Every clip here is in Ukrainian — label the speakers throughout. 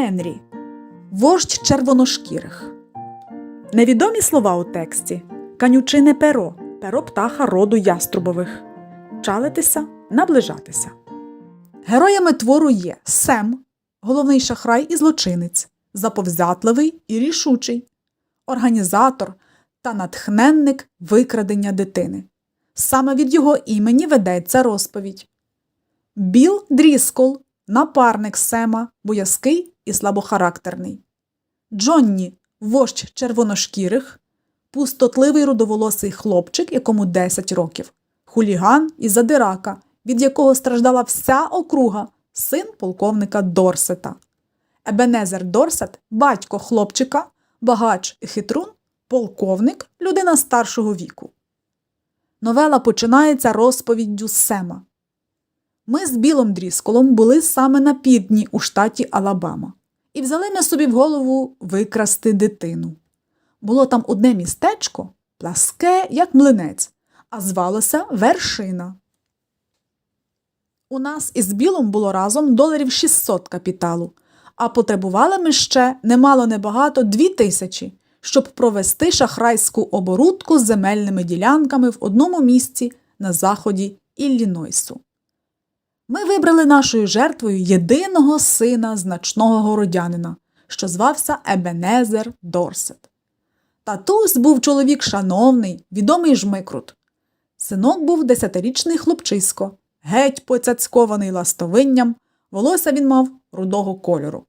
Speaker 1: Генрі, вождь червоношкірих. Невідомі слова у тексті канючине перо, перо птаха роду яструбових. Чалитися, наближатися. Героями твору є Сем, головний шахрай і злочинець, заповзятливий і рішучий, організатор та натхненник викрадення дитини. Саме від його імені ведеться розповідь. Біл Дріскол напарник Сема, боязкий і слабохарактерний. Джонні вождь червоношкірих, пустотливий рудоволосий хлопчик, якому 10 років, хуліган і задирака, від якого страждала вся округа, син полковника Дорсета. Ебенезер Дорсет, батько хлопчика, багач і хитрун, полковник, людина старшого віку. Новела починається розповіддю Сема. Ми з Білом Дрісколом були саме на півдні у штаті Алабама, і взяли ми собі в голову викрасти дитину. Було там одне містечко, пласке, як млинець, а звалося Вершина. У нас із Білом було разом доларів 600 капіталу, а потребували ми ще немало небагато дві тисячі, щоб провести шахрайську оборудку з земельними ділянками в одному місці на заході Іллінойсу. Ми вибрали нашою жертвою єдиного сина значного городянина, що звався Ебенезер Дорсет. Татусь був чоловік шановний, відомий жмикрут. Синок був десятирічний хлопчисько, геть поцяцькований ластовинням, волосся він мав рудого кольору.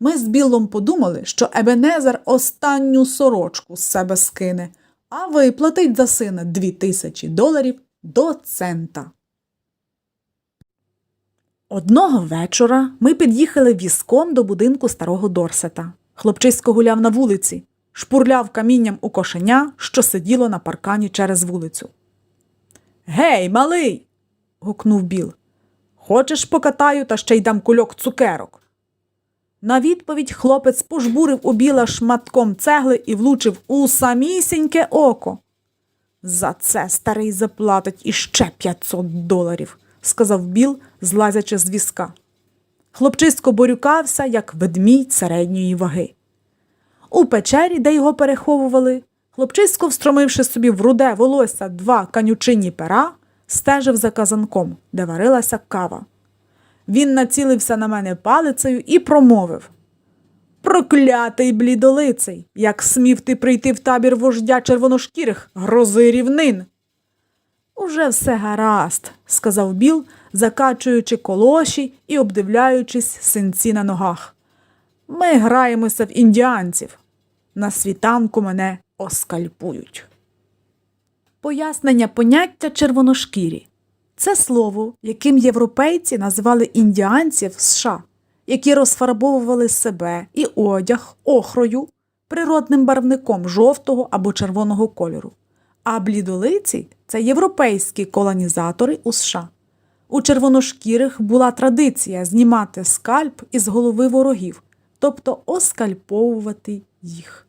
Speaker 1: Ми з Біллом подумали, що Ебенезер останню сорочку з себе скине, а виплатить за сина дві тисячі доларів до цента. Одного вечора ми під'їхали візком до будинку старого Дорсета. Хлопчисько гуляв на вулиці, шпурляв камінням у кошеня, що сиділо на паркані через вулицю. Гей, малий. гукнув Біл. Хочеш покатаю та ще й дам кульок цукерок. На відповідь хлопець пожбурив у біла шматком цегли і влучив у самісіньке око. За це старий заплатить іще 500 доларів, сказав Біл, злазячи з візка. Хлопчисько борюкався, як ведмідь середньої ваги. У печері, де його переховували, хлопчисько, встромивши собі в руде волосся два канючині пера, стежив за казанком, де варилася кава. Він націлився на мене палицею і промовив Проклятий блідолицей, як смів ти прийти в табір вождя червоношкірих, грози рівнин. Уже все гаразд, сказав Біл, закачуючи колоші і обдивляючись синці на ногах. Ми граємося в індіанців. На світанку мене оскальпують. Пояснення поняття червоношкірі це слово, яким європейці називали індіанців США, які розфарбовували себе і одяг охрою, природним барвником жовтого або червоного кольору. А блідолиці це європейські колонізатори у США. У червоношкірих була традиція знімати скальп із голови ворогів, тобто оскальповувати їх.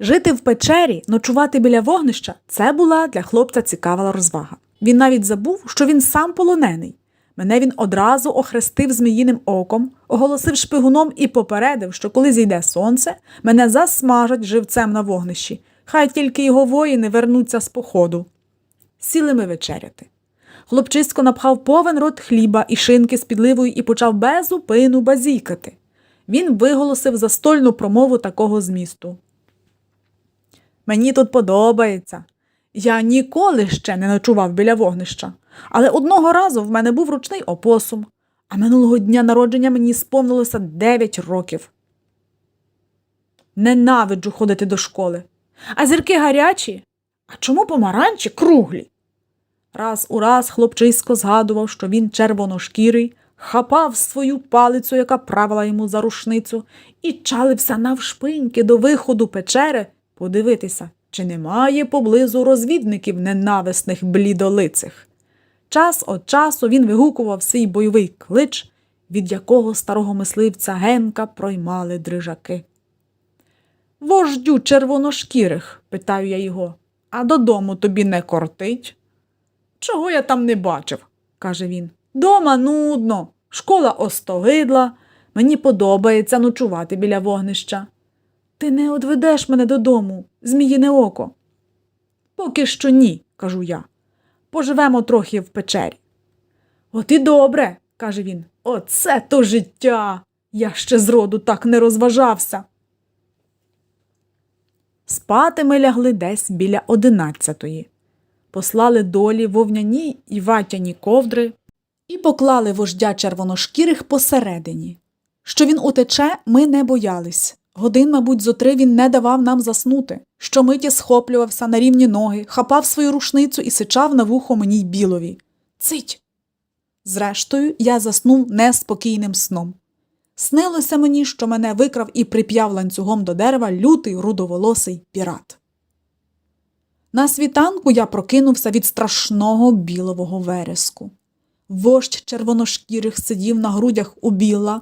Speaker 1: Жити в печері, ночувати біля вогнища це була для хлопця цікава розвага. Він навіть забув, що він сам полонений. Мене він одразу охрестив зміїним оком, оголосив шпигуном і попередив, що коли зійде сонце, мене засмажать живцем на вогнищі. Хай тільки його воїни вернуться з походу. Сіли ми вечеряти. Хлопчисько напхав повен рот хліба і шинки з підливою і почав без упину базікати. Він виголосив застольну промову такого змісту. Мені тут подобається. Я ніколи ще не ночував біля вогнища, але одного разу в мене був ручний опосум, а минулого дня народження мені сповнилося 9 років. Ненавиджу ходити до школи. А зірки гарячі? А чому помаранчі круглі? Раз у раз хлопчисько згадував, що він червоношкірий, хапав свою палицю, яка правила йому за рушницю, і чалився навшпиньки до виходу печери подивитися, чи немає поблизу розвідників ненависних блідолицих. Час від часу він вигукував свій бойовий клич, від якого старого мисливця Генка проймали дрижаки. Вождю червоношкірих, питаю я його, а додому тобі не кортить? Чого я там не бачив? каже він. Дома нудно. Школа остогидла, мені подобається ночувати біля вогнища. Ти не одведеш мене додому, зміїне око. Поки що ні, кажу я. Поживемо трохи в печері. От і добре, каже він. Оце то життя. Я ще зроду так не розважався. Спати ми лягли десь біля одинадцятої. Послали долі вовняні і ватяні ковдри і поклали вождя червоношкірих посередині. Що він утече, ми не боялись. Годин, мабуть, зо три він не давав нам заснути. Щомиті схоплювався на рівні ноги, хапав свою рушницю і сичав на вухо мені й білові. Цить! Зрештою, я заснув неспокійним сном. Снилося мені, що мене викрав і прип'яв ланцюгом до дерева лютий рудоволосий пірат. На світанку я прокинувся від страшного білового вереску. Вождь червоношкірих сидів на грудях у біла,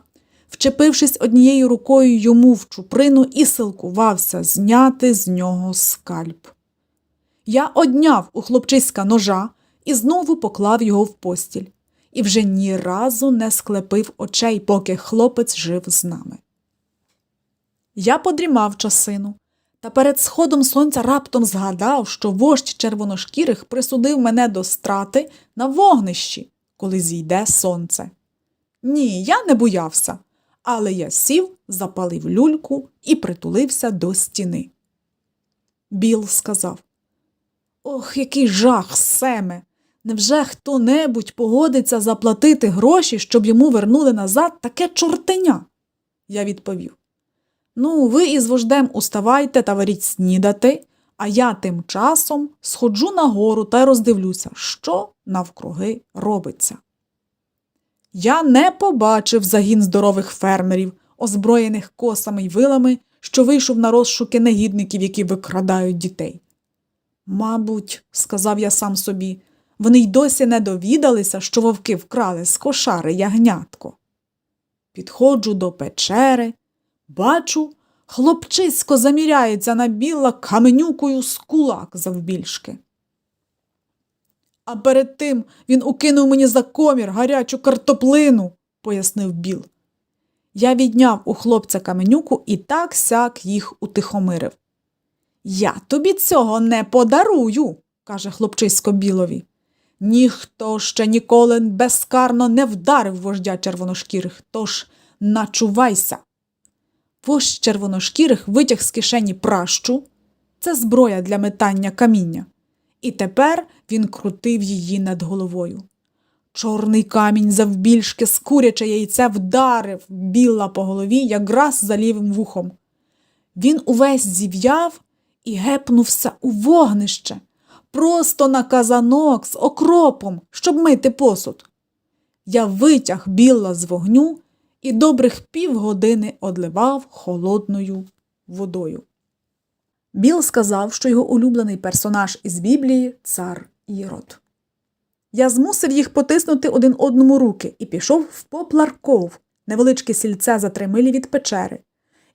Speaker 1: вчепившись однією рукою йому в чуприну і силкувався зняти з нього скальп. Я одняв у хлопчиська ножа і знову поклав його в постіль, і вже ні разу не склепив очей, поки хлопець жив з нами. Я подрімав часину, та перед сходом сонця раптом згадав, що вождь червоношкірих присудив мене до страти на вогнищі, коли зійде сонце. Ні, я не боявся, але я сів, запалив люльку і притулився до стіни. Біл сказав Ох, який жах, Семе! Невже хто-небудь погодиться заплатити гроші, щоб йому вернули назад таке чортеня? Я відповів. Ну, ви із вождем уставайте та варіть снідати, а я тим часом сходжу нагору та роздивлюся, що навкруги робиться. Я не побачив загін здорових фермерів, озброєних косами й вилами, що вийшов на розшуки негідників, які викрадають дітей. Мабуть, сказав я сам собі, вони й досі не довідалися, що вовки вкрали з кошари ягнятко. Підходжу до печери, бачу, хлопчисько заміряється на біла каменюкою з кулак завбільшки. А перед тим він укинув мені за комір гарячу картоплину, пояснив Біл. Я відняв у хлопця каменюку і так сяк їх утихомирив. Я тобі цього не подарую, каже хлопчисько білові. Ніхто ще ніколи безкарно не вдарив вождя червоношкірих, тож начувайся. Вождь червоношкірих витяг з кишені пращу це зброя для метання каміння, і тепер він крутив її над головою. Чорний камінь завбільшки з куряче яйце вдарив біла по голові якраз за лівим вухом. Він увесь зів'яв і гепнувся у вогнище, просто на казанок з окропом, щоб мити посуд. Я витяг білла з вогню і добрих півгодини одливав холодною водою. Біл сказав, що його улюблений персонаж із Біблії цар Ірод. Я змусив їх потиснути один одному руки і пішов в попларков, невеличке сільце за три милі від печери,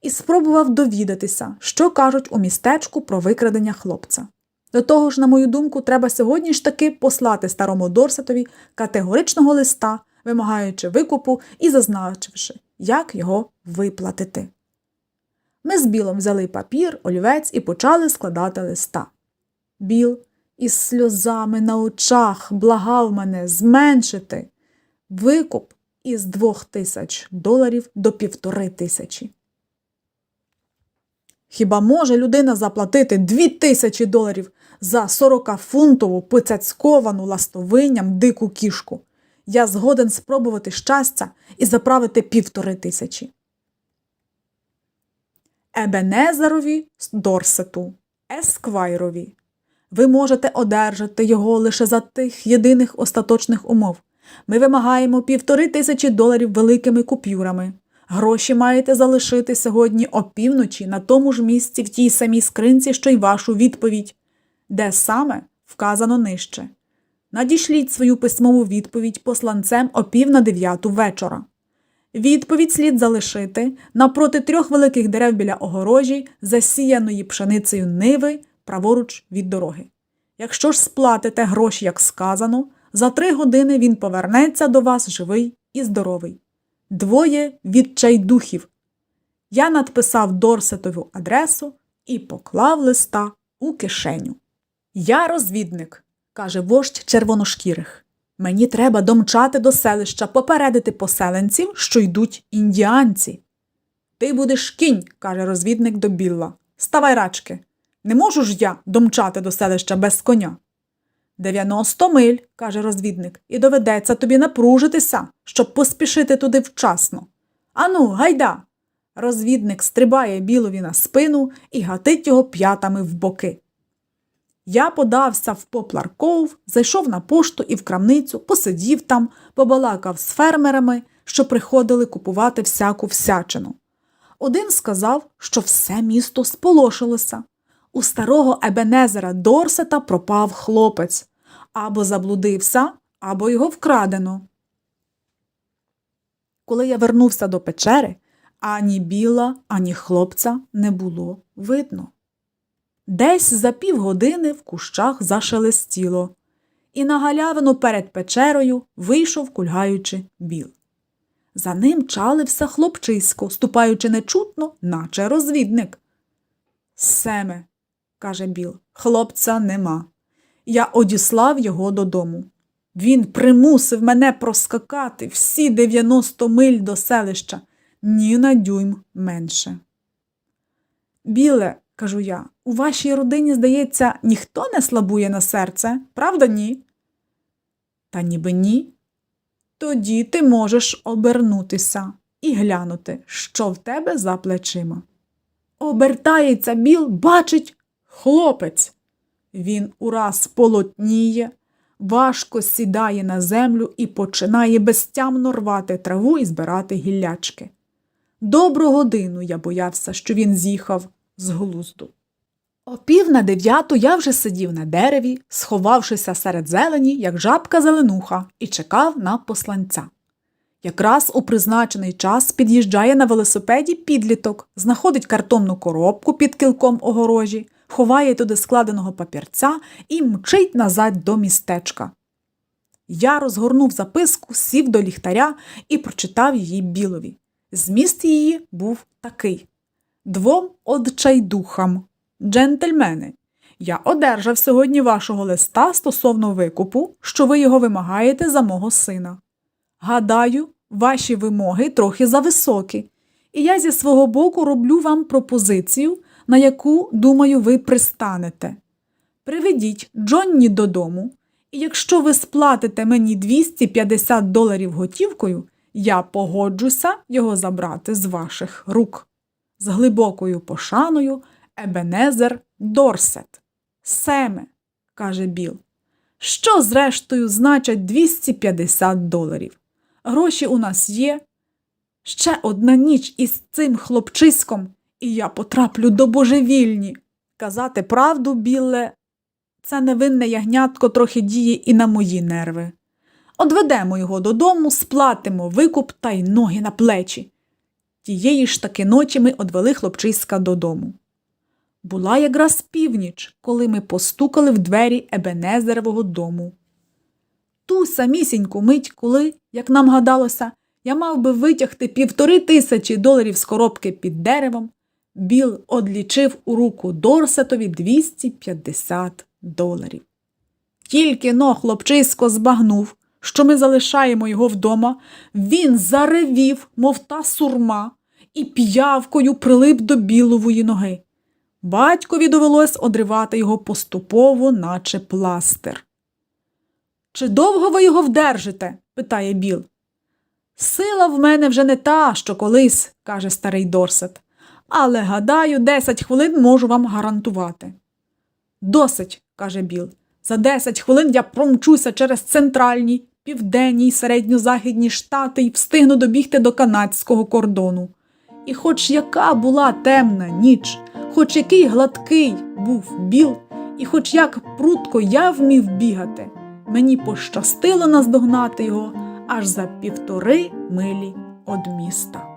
Speaker 1: і спробував довідатися, що кажуть у містечку про викрадення хлопця. До того ж, на мою думку, треба сьогодні ж таки послати старому Дорсетові категоричного листа, вимагаючи викупу і зазначивши, як його виплатити. Ми з Білом взяли папір, олівець і почали складати листа. Біл із сльозами на очах благав мене зменшити викуп із двох тисяч доларів до півтори тисячі. Хіба може людина заплатити дві тисячі доларів за 40-фунтову пицяцьковану ластовинням дику кішку? Я згоден спробувати щастя і заправити півтори тисячі. Ебенезерові Дорсету, Есквайрові. Ви можете одержати його лише за тих єдиних остаточних умов. Ми вимагаємо півтори тисячі доларів великими купюрами. Гроші маєте залишити сьогодні опівночі на тому ж місці в тій самій скринці, що й вашу відповідь, де саме вказано нижче. Надішліть свою письмову відповідь посланцем о пів на дев'яту вечора. Відповідь слід залишити напроти трьох великих дерев біля огорожі, засіяної пшеницею ниви праворуч від дороги. Якщо ж сплатите гроші, як сказано, за три години він повернеться до вас живий і здоровий. Двоє відчайдухів. Я надписав Дорсетову адресу і поклав листа у кишеню. Я розвідник, каже вождь червоношкірих. Мені треба домчати до селища, попередити поселенців, що йдуть індіанці. Ти будеш кінь, каже розвідник до Білла. Ставай рачки. Не можу ж я домчати до селища без коня. Дев'яносто миль, каже розвідник, і доведеться тобі напружитися, щоб поспішити туди вчасно. Ану, гайда. Розвідник стрибає білові на спину і гатить його п'ятами в боки. Я подався в Поплар Коув, зайшов на пошту і в крамницю, посидів там, побалакав з фермерами, що приходили купувати всяку всячину. Один сказав, що все місто сполошилося. У старого Ебенезера Дорсета пропав хлопець або заблудився, або його вкрадено. Коли я вернувся до печери, ані біла, ані хлопця не було видно. Десь за півгодини в кущах зашелестіло, і на галявину перед печерою вийшов, кульгаючи біл. За ним чалився хлопчисько, ступаючи нечутно, наче розвідник. Семе, каже Біл, хлопця нема. Я одіслав його додому. Він примусив мене проскакати всі 90 миль до селища, ні на дюйм менше. Біле, кажу я, у вашій родині, здається, ніхто не слабує на серце, правда ні? Та ніби ні. Тоді ти можеш обернутися і глянути, що в тебе за плечима. Обертається біл, бачить хлопець. Він ураз полотніє, важко сідає на землю і починає безтямно рвати траву і збирати гіллячки. Добру годину я боявся, що він з'їхав з глузду. О пів на дев'яту я вже сидів на дереві, сховавшися серед зелені, як жабка зеленуха, і чекав на посланця. Якраз у призначений час під'їжджає на велосипеді підліток, знаходить картонну коробку під кілком огорожі, ховає туди складеного папірця і мчить назад до містечка. Я розгорнув записку, сів до ліхтаря і прочитав її білові. Зміст її був такий Двом одчайдухам, джентльмени, я одержав сьогодні вашого листа стосовно викупу, що ви його вимагаєте за мого сина. Гадаю, ваші вимоги трохи зависокі, і я зі свого боку роблю вам пропозицію, на яку, думаю, ви пристанете. Приведіть Джонні додому, і якщо ви сплатите мені 250 доларів готівкою, я погоджуся його забрати з ваших рук. З глибокою пошаною Ебенезер Дорсет. Семе, каже Біл. Що, зрештою, значать 250 доларів? Гроші у нас є. Ще одна ніч із цим хлопчиськом, і я потраплю до божевільні. Казати правду, біле, це невинне ягнятко трохи діє і на мої нерви. Одведемо його додому, сплатимо викуп та й ноги на плечі. Тієї ж таки ночі ми одвели хлопчиська додому. Була якраз північ, коли ми постукали в двері Ебенезеревого дому. Ту самісіньку мить, коли, як нам гадалося, я мав би витягти півтори тисячі доларів з коробки під деревом, Біл одлічив у руку Дорсетові 250 доларів. Тільки но хлопчисько збагнув, що ми залишаємо його вдома, він заревів, мов та сурма, і п'явкою прилип до білової ноги. Батькові довелось одривати його поступово, наче пластир. Чи довго ви його вдержите? питає Біл. Сила в мене вже не та, що колись, каже старий Дорсет, але, гадаю, десять хвилин можу вам гарантувати. Досить, каже Біл. За десять хвилин я промчуся через центральні, південні середньозахідні штати і встигну добігти до канадського кордону. І хоч яка була темна ніч, хоч який гладкий був біл, і хоч як прутко я вмів бігати, мені пощастило наздогнати його аж за півтори милі од міста.